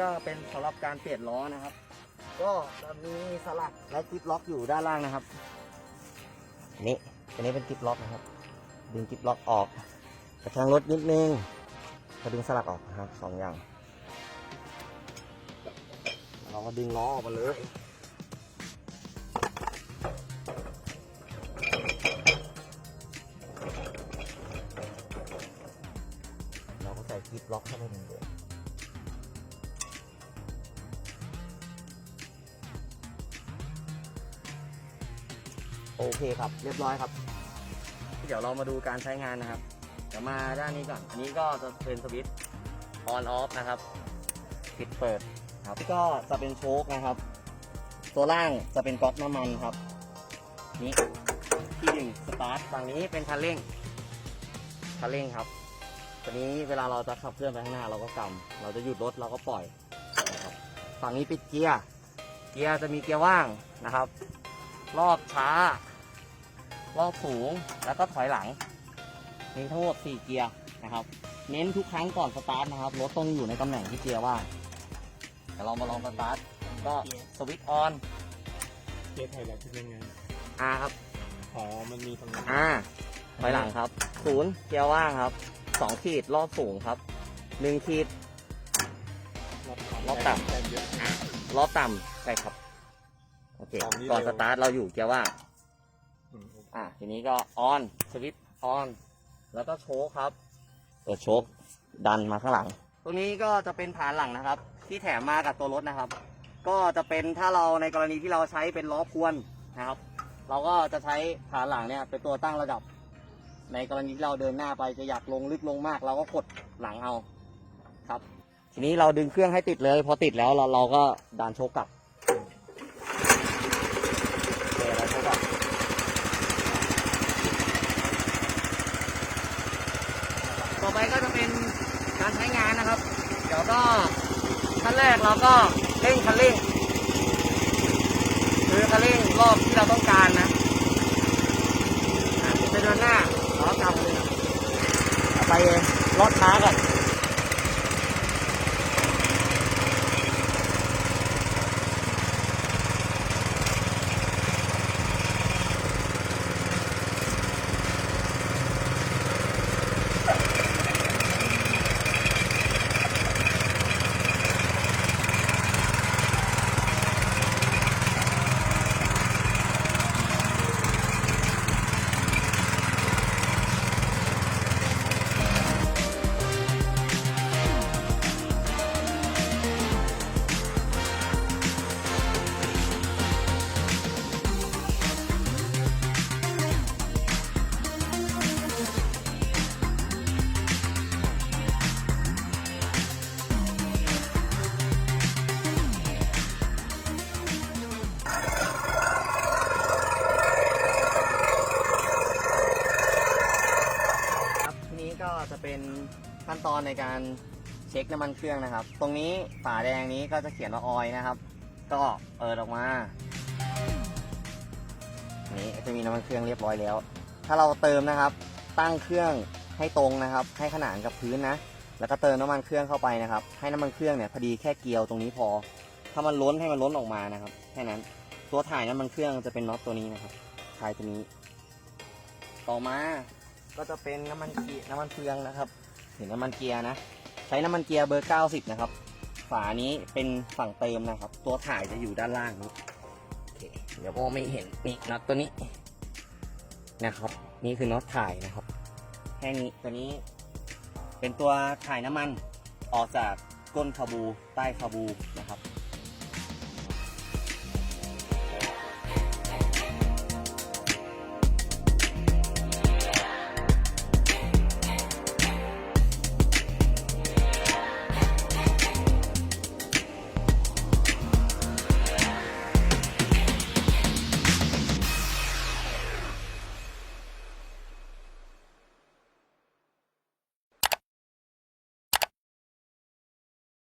ก็เป็นสำหรับการเปลี่ยนล้อนะครับ ก็จะมีสลักและกิฟล็อกอยู่ด้านล่างนะครับอันนี้อันนี้เป็นกิฟล็อกนะครับ ดึงกิฟล็อกออกกระชังรถนิดนึงก็ดึงสลักออกนะครับสองอย่าง เราก็ดึงล้อออกมาเลยเราก็ใส่คลิปล็อกเข้าไปหนึ่งเดือน โอเคครับ เรียบร้อยครับเดี๋ยวเรามาดูการใช้งานนะครับ เดี๋ยวมาด้านนี้ก่อน อันนี้ก็จะเป็นสวิตช์ on off นะครับ ปิดเปิดครับนี่ก็จะเป็นโชคนะครับ ตัวล่างจะเป็นก๊อกน้ำมันครับ นี่ที่หนึ่งสตาร์ทฝั่งนี้เป็นคันเร่ง คันเร่งครับตัวนี้เวลาเราจะขับเคลื่อนไปข้างหน้าเราก็กำ เราจะหยุดรถเราก็ปล่อยนะครับฝั่งนี้ปิดเกียร์ เกียร์จะมีเกียร์ว่างนะครับ รอบช้า รอบสูงแล้วก็ถอยหลังมีทั้งหมด4เกียร์นะครับ เน้นทุกครั้งก่อนสตาร์ทนะครับรถต้องอยู่ในตำแหน่งที่เกียร์ว่างเดี๋ยวเรามาลองสตาร์ทก็สวิตช์ออนเกียร์ถอยหลังเป็นยังไง R ครับอ๋อมันมีตรงนั้น R ถอยหลังครับศูนย์เกียร์ว่างครับสองขีดรอบสูงครับหนึ่งขีดรอบต่ำแรงเยอะรอบต่ำใช่ครับโอเคตามนี้ก่อนเร็วสตาร์ทเราอยู่เกียร์ว่าง อืมอะทีนี้ก็ออนสวิตออนแล้วก็โชคครับเปิดโชคดันมาข้างหลัง ตรงนี้ก็จะเป็นฐานหลังนะครับ ที่แถมมากับตัวรถนะครับ ก็จะเป็นถ้าเราในกรณีที่เราใช้เป็นล้อพรวนนะครับ เราก็จะใช้ฐานหลังเนี่ยเป็นตัวตั้งระดับ ในกรณีที่เราเดินหน้าไปจะอยากลงลึกลงมาก เราก็กดหลังเอาครับ ทีนี้เราดึงเครื่องให้ติดเลย พอติดแล้วเราเราก็ดันโชกกลับโอเคเราโชกกลับ ต่อไปก็จะเป็นการใช้งานนะครับ เดี๋ยวก็ขั้นแรกเราก็เร่งคันเร่งคือคันเร่งรอบที่เราต้องการนะอะจะเดินหน้าขอกลับเลยนะไปลดช้าก่อน ขั้นตอนในการเช็คน้ำมันเครื่องนะครับ ตรงนี้ฝาแดงนี้ก็จะเขียนว่าออยนะครับ ก็เปิดออกมา นี่จะมีน้ำมันเครื่องเรียบร้อยแล้ว ถ้าเราเติมนะครับ ตั้งเครื่องให้ตรงนะครับ ให้ขนานกับพื้นนะ แล้วก็เติมน้ำมันเครื่องเข้าไปนะครับ ให้น้ำมันเครื่องเนี่ยพอดีแค่เกลียวตรงนี้พอ ถ้ามันล้นให้มันล้นออกมานะครับ แค่นั้น ตัวถ่ายน้ำมันเครื่องจะเป็นน็อตตัวนี้นะครับถ่ายตัวนี้ ต่อมา ก็จะเป็นน้ำมันเกียน้ำมันเฟืองนะครับ ถึงน้ำมันเกียร์นะ ใช้น้ำมันเกียร์เบอร์ 90 นะครับ ฝานี้เป็นฝั่งเติมนะครับ ตัวถ่ายจะอยู่ด้านล่างนี้เคเดี๋ยวก็ไม่เห็นนี่น็อตตัวนี้นะครับ นี่คือน็อตถ่ายนะครับแค่นี้ตัวนี้ เป็นตัวถ่ายน้ำมันออกจากก้นคาบูใต้คาบูนะครับ